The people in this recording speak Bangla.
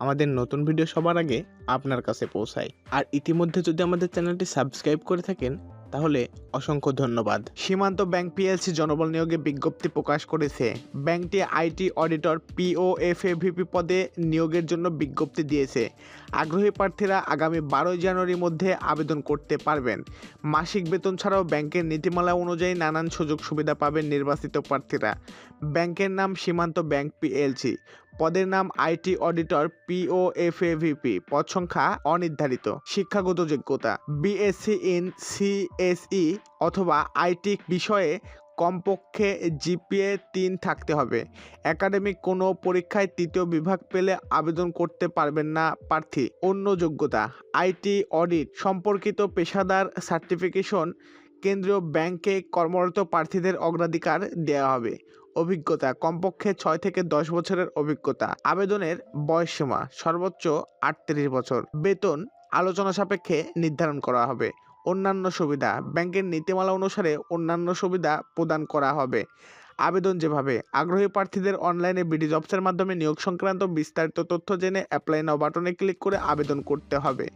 আমাদের নতুন ভিডিও সবার আগে আপনার কাছে পৌঁছায়। আর ইতিমধ্যে যদি আমাদের চ্যানেলটি সাবস্ক্রাইব করে থাকেন, তাহলে অসংখ্য ধন্যবাদ। সীমান্ত ব্যাংক পিএলসি জনবল নিয়োগে বিজ্ঞপ্তি প্রকাশ করেছে। ব্যাংকটি আইটি অডিটর পিওএফএভিপি পদে নিয়োগের জন্য বিজ্ঞপ্তি দিয়েছে। আগ্রহী প্রার্থীরা আগামী বারোই জানুয়ারির মধ্যে আবেদন করতে পারবেন। মাসিক বেতন ছাড়াও ব্যাংকের নীতিমালা অনুযায়ী নানান সুযোগ সুবিধা পাবেন নির্বাচিত প্রার্থীরা। ব্যাংকের নাম সীমান্ত ব্যাংক পিএলসি পদের নাম আইটি অডিটর পিওএফএভিপি পদ সংখ্যা অনির্ধারিত, শিক্ষাগত যোগ্যতা বিএসসি ইন সিএসই অথবা আইটি বিষয়ে কমপক্ষে জিপিএ তিন থাকতে হবে। একাডেমিক কোনো পরীক্ষায় তৃতীয় বিভাগ পেলে আবেদন করতে পারবেন না প্রার্থী। অন্য যোগ্যতা আইটি অডিট, সম্পর্কিত পেশাদার সার্টিফিকেশন কেন্দ্রীয় ব্যাংকে কর্মরত প্রার্থীদের অগ্রাধিকার দেওয়া হবে। অভিজ্ঞতা, কমপক্ষে ছয় থেকে দশ বছরের অভিজ্ঞতা। আবেদনের বয়সসীমা, সর্বোচ্চ আটত্রিশ বছর। বেতন, আলোচনা সাপেক্ষে নির্ধারণ করা হবে। অন্যান্য সুবিধা, ব্যাংকের নীতিমালা অনুসারে অন্যান্য সুবিধা প্রদান করা হবে। আবেদন যেভাবে, আগ্রহী প্রার্থীদের অনলাইনে বিডি জবসের মাধ্যমে নিয়োগ সংক্রান্ত বিস্তারিত তথ্য জেনে অ্যাপ্লাই নাও বাটনে ক্লিক করে আবেদন করতে হবে।